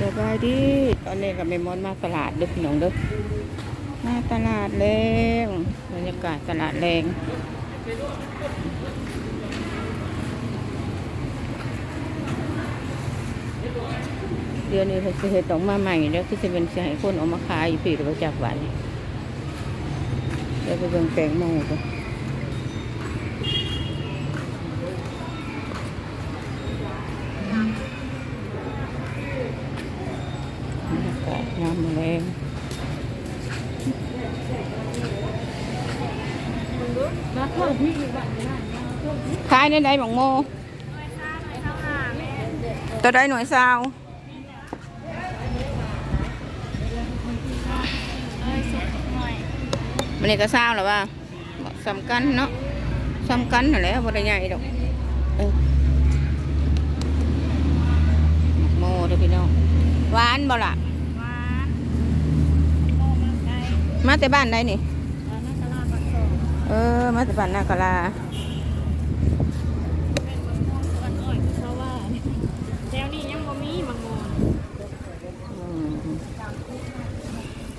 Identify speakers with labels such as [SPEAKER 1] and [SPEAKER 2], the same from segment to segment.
[SPEAKER 1] สบายดีตอนนี้กับแม่มอนมาตลาดเด้อพี่น้องเด้อมาตลาดแรงบรรยากาศตลาดแรงเดี๋ยวนี้เขาจะเห็ดออกมาใหม่แล้วคือจะเป็นสิให้คนออกมาขายอยู่ปีหรือว่าจากวันเดี๋ยวไปเบิ่งแตงโมกัน บรรยากาศยามแมลงขายในใดบังโมตัวใดหน่วยซาวมันนี่ก็ซาวหรอว่าสำคัญเนาะสำคัญนั่นแหละบ่ได้ใหญ่ดอกเออบักโมเด้อพี่น้องหวานบ่ล่ะ
[SPEAKER 2] หวานโมมันไก่
[SPEAKER 1] มาแต่บ้านใดนี่
[SPEAKER 2] แล้วนั่นตลาดปักซอง
[SPEAKER 1] เออ มาแต่บ้านนากะลา
[SPEAKER 2] เป็นมะม่วงสวนอ่อยคือเขาว่าแถวนี้ยังบ่มีมะม่วง
[SPEAKER 1] อืม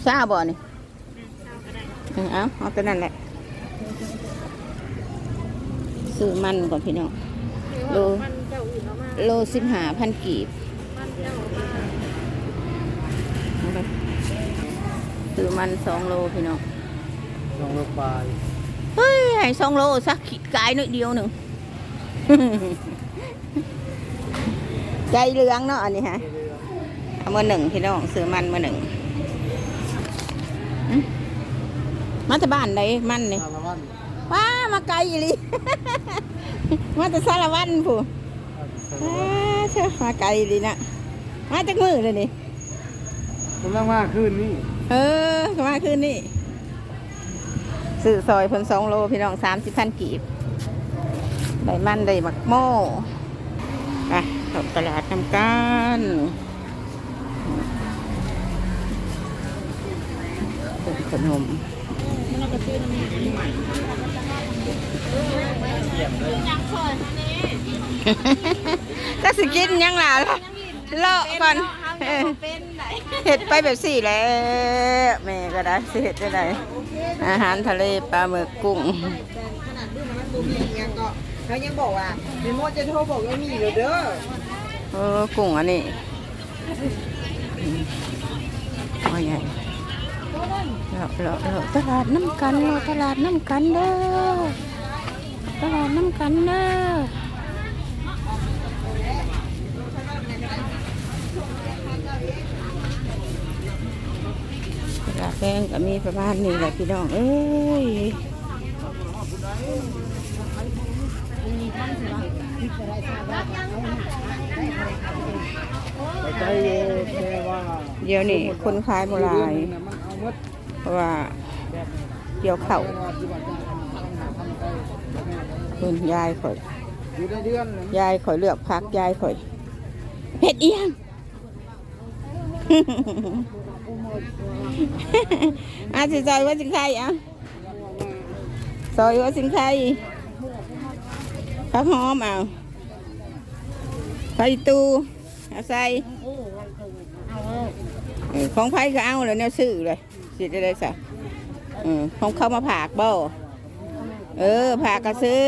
[SPEAKER 1] ซาบ่นี่
[SPEAKER 2] นะเช้าก็ได้
[SPEAKER 1] เออเอาเอาตัวนั้นแหละซื้อมันก่อนพี่น้อง
[SPEAKER 2] หรือว่ามันเจ้าอื่นเอามา
[SPEAKER 1] โลสิบห้าพันกีบ
[SPEAKER 2] มันเจ้าเอามา
[SPEAKER 1] เอาไปซื้อมันสองโลพี่น้อง
[SPEAKER 3] ลองลงไป
[SPEAKER 1] เฮ้ยให้สองโลสักขีดกายนิดเดียวหนึ่งใจเหลืองเนาะอันนี้ฮะเอามาหนึ่งพี่น้องซื้อมันมาหนึ่งอื้อ มาแต่บ้านใดมันนี่
[SPEAKER 3] ตาละวัน
[SPEAKER 1] ว้ามาไกลอีหลีมาแต่สารวันผู้ว้าเชื่อมาไกลอีหลีนะมาจากมือเลยนี่
[SPEAKER 3] กำลังมาขึ้นนี่
[SPEAKER 1] เออมาคืนนี่ซื้อซอยเพิ่นสองโลพี่น้องสามสิบพันกีบได้มันได้หมักโม่ไปเข้าตลาดทำกันเป็นขนม
[SPEAKER 2] มันเอากระตื้อน้ำมันยังสวยอันนี้
[SPEAKER 1] ก็สิกินยังล่ะเลาะก่อนเออ
[SPEAKER 2] เป็นไหน
[SPEAKER 1] เห็ดไปแบบสี่แหล้วแม่ก็ได้สิเห็ดได้ไหนอาหารทะเลปลาหมึกกุ้ง
[SPEAKER 4] ขนาดดื้อมันบ่มียังก็เขายังบอกว่าเมโมจะโทรบอกว่ามีอยู่เด้อ
[SPEAKER 1] เออกุ้งอันนี้ว่าไง เราเราเราตลาดน้ำกันเราตลาดน้ำกันเด้อตลาดน้ำกันเด้อตลาดแดงก็มีประมาณนี้แหละพี่น้องเอ้ยเดี๋ยวนี้คนขายโบราณ
[SPEAKER 3] เพ
[SPEAKER 1] ราะว่าเกี่ยวเข่า
[SPEAKER 3] คุ
[SPEAKER 1] ณยายข่อย
[SPEAKER 3] ยา
[SPEAKER 1] ยข่อยเลือกพักยายข่อยเผ็ดเอียงอาสิซอยว่าสิใครอะซอยว่าสิใครผักหอมเอาไข่ตูเอาใส่ของไผ่ก็เอาเลยเนี่ยซื้อเลย สิได้ได้สะเออของเขามาผากบ่เออผากก็ซื้อ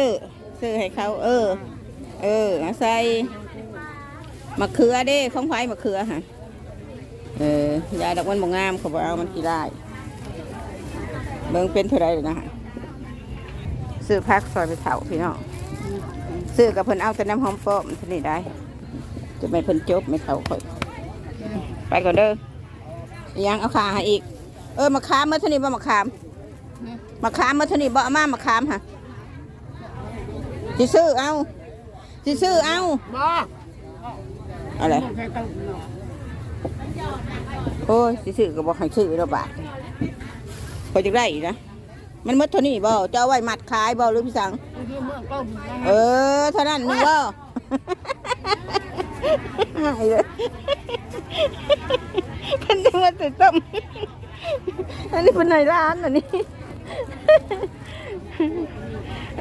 [SPEAKER 1] ซื้อให้เขา เออ เออใส่มะเขือเด้ของไผ่มะเขือฮะเออยายดอกมันบ่งามเขาบอกเอามันกี่ได้เบิ่งเป็นเท่าไรเลยนะฮะซื้อพักซอยไปเถาพี่น้องซื้อกับเพิ่นเอาแต่น้ำหอมป้อมเท่านี้ได้จะไม่เพิ่นจบไม่เถาค่อยไปก่อนเด้อยังเอาขาให้อีก เออมะขามเมื่อเท่านี้บ่มะขามมะขามเมื่อเท่านี้บ่เอามามะขามฮะสิซื้อเอาสิซื้อเอา
[SPEAKER 4] บ่
[SPEAKER 1] อะไรโอ้ยสิซื้อก็บอกให้ซื้อระบาทพอจะได้อีกนะมันหมดเท่านี้บ่จะเอาไว้มัดขายบ่หรือพี่สังเออเท่านั้นนึงบ่หายเลยเพันจะมาติดต้ม อันนี้เป็นในร้านอันนี้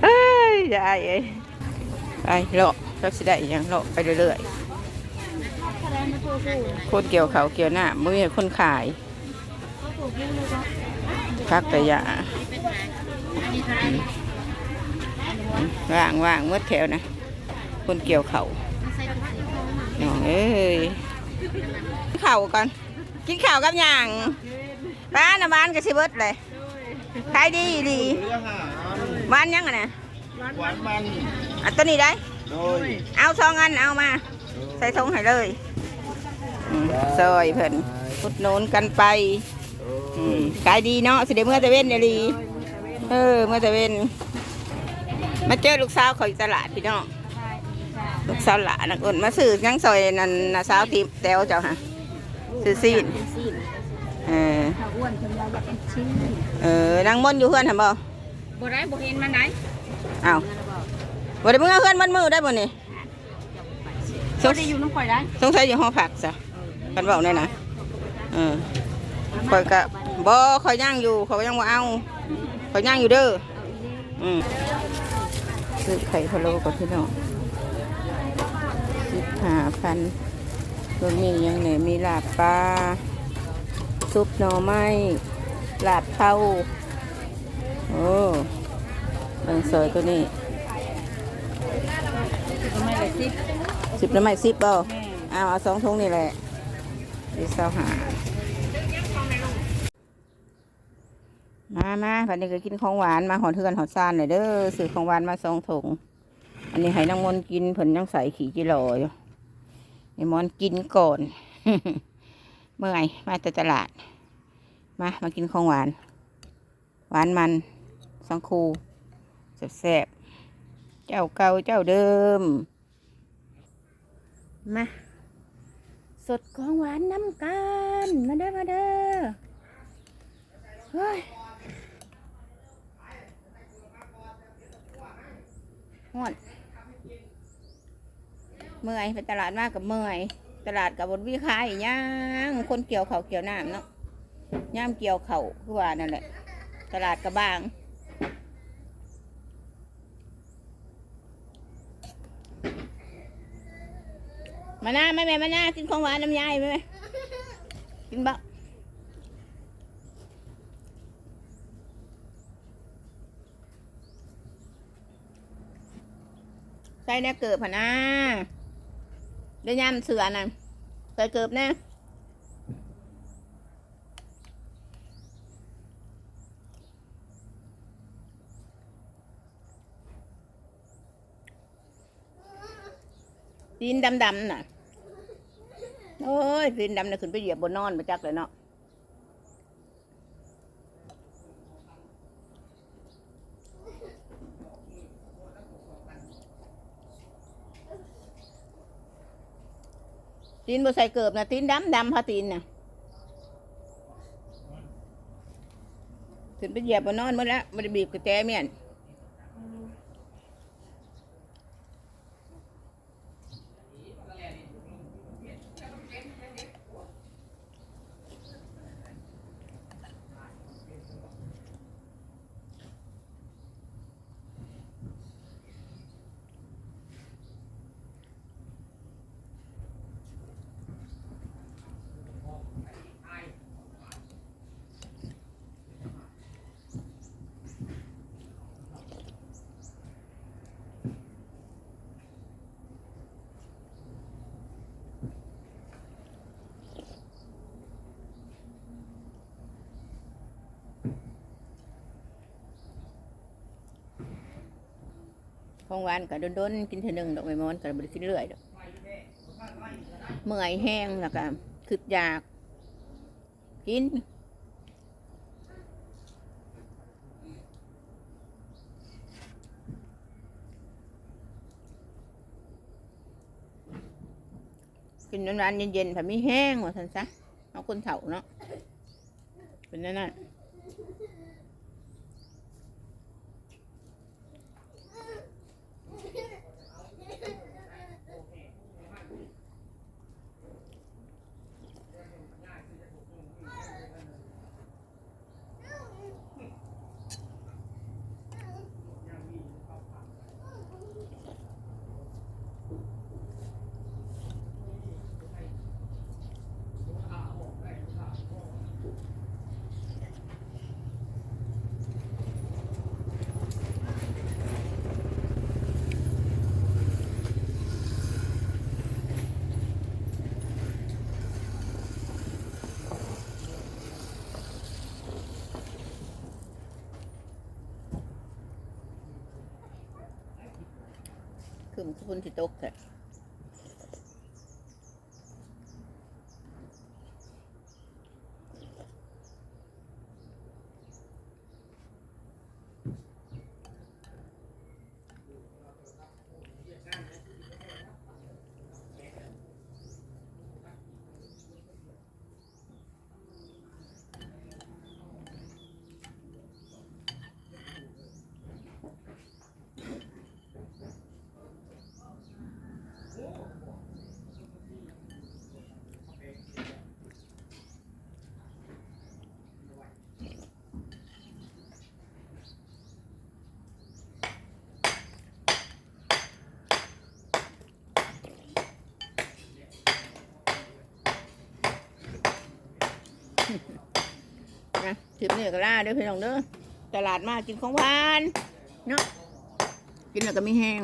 [SPEAKER 1] เอ้ยยายเอ้ยไปเลาะเราสิได้อีกอยังเลาะไปเรื่อยๆคนเกี่ยวเขาเกี่ยวหน้าไม่มีคนขายพักแต่ยาว่างว่างเมื่อแถวนะ คนเกี่ยวเขาน้องเอ้ยกินข้าวก่อน กินข้าวกับหยัง บ้านนะบ้านก็สิเบิดเลยขายดีดี
[SPEAKER 3] เรื่องหา
[SPEAKER 1] บ้านยังไงนะ
[SPEAKER 3] หวานมัน
[SPEAKER 1] อันตัวนี้ได้
[SPEAKER 3] โดย
[SPEAKER 1] เอาสองอันเอามา ใส่ถุงให้เลยอืมซอยเพิ่นพุดหนุนกันไปอืมขายดีเนาะสิเดเมื่อตะเว้นเนี่ยลีเออเมื่อตะเว้นมาเจอลูกสาวเขาอยู่ตลาดพี่น้องลูกสาวหลานนักอุ่นมาซื้อยังซอยนั่นน่ะสาวตีแตวเจ้าฮะซื้อซีน เออ
[SPEAKER 2] ถ้าอ้วนคนเราอยากเป็นชิ้น
[SPEAKER 1] เออนางมนต์อยู่เพื่อนทำบ่
[SPEAKER 2] บ่ได้บ่เห็นมันไหน
[SPEAKER 1] อ้าวบ่ได้เมื่อเพื่อนมันมือได้บ่นี่
[SPEAKER 2] สดได้อยู่น้องข่อยได้
[SPEAKER 1] สงสัยอยู่ห้องผักซะกันบอกได้นะเออคอยก็บ่คอยย่างอยู่เขายังว่าเอาคอยย่างอยู่เด้ออืมซื้อไข่พะโล้กับพี่น้องสิบห้าพันรวมมีหยังเนี่ยมีลาบปลา ซุปหน่อไม้ลาบเท่าโอ้เบิ่งซอยตัวนี้
[SPEAKER 2] ทำไมเลยสิ
[SPEAKER 1] สิบแล้วไม่สิบเปล่าเอาเอาสองทงนี่แหละดีเศร้าหามามาวันนี้ก็กินของหวานมาหอดเทือนหอดซานหน่อยเด้อซื้อของหวานมาสองถุงอันนี้ให้น้องมนต์กินเพิ่นยังใส่ขี่จิโร่อยู่ไอ้มอนกินก่อน เมื่อยมาแต่ตลาด มา มากินของหวาน หวานมันสังคูแซ่บๆเจ้าเก่าเจ้าเดิม มา สดของหวานน้ำกันมาเด้อมาเด้อเฮ้ยฮอนเมื่อยไปตลาดมากกับเมื่อย ตลาดกับบนวิขายย่างคนเกี่ยวเขาเกี่ยวน้ำเนาะย่ามเกี่ยวเขาคือว่านั่นแหละ ตลาดกระบางมาหน้าแม่แม่มาหน้ากินของหวานน้ำยายไหมกินบ้าใส่แน่เกิบพะนะ เดี๋ยวยามเสือน่ะใส่เกือบแน่ดินดำๆน่ะ โอ้ยดินดำน่ะขึ้นไปเหยียบบนนอนมาจักเลยเนาะ ตีนบ่ใส่เกิบนะตีนดำดำพาตีนน่ะถึงไปเหยียบบนนอนหมดแล้วมันบีบกระแจเมียน ของหวานก็โดนๆกินเท่านึงดอกไม้มอนก็บ่ได้กินเรื่อยดอกเมื่อยแห้งแล้วก็คึกอยาก กินกินนานๆเย็นๆถ้ามีแห้งว่าท่านซะเอาคนเฒ่าเนาะเป็นนั่นน่ะ คือมันคุณสิตกแท้ ลิปนี้ก็ลาเด้อพี่น้องเด้อตลาดมากินของหวานเนาะกินแล้วก็มีแห้ง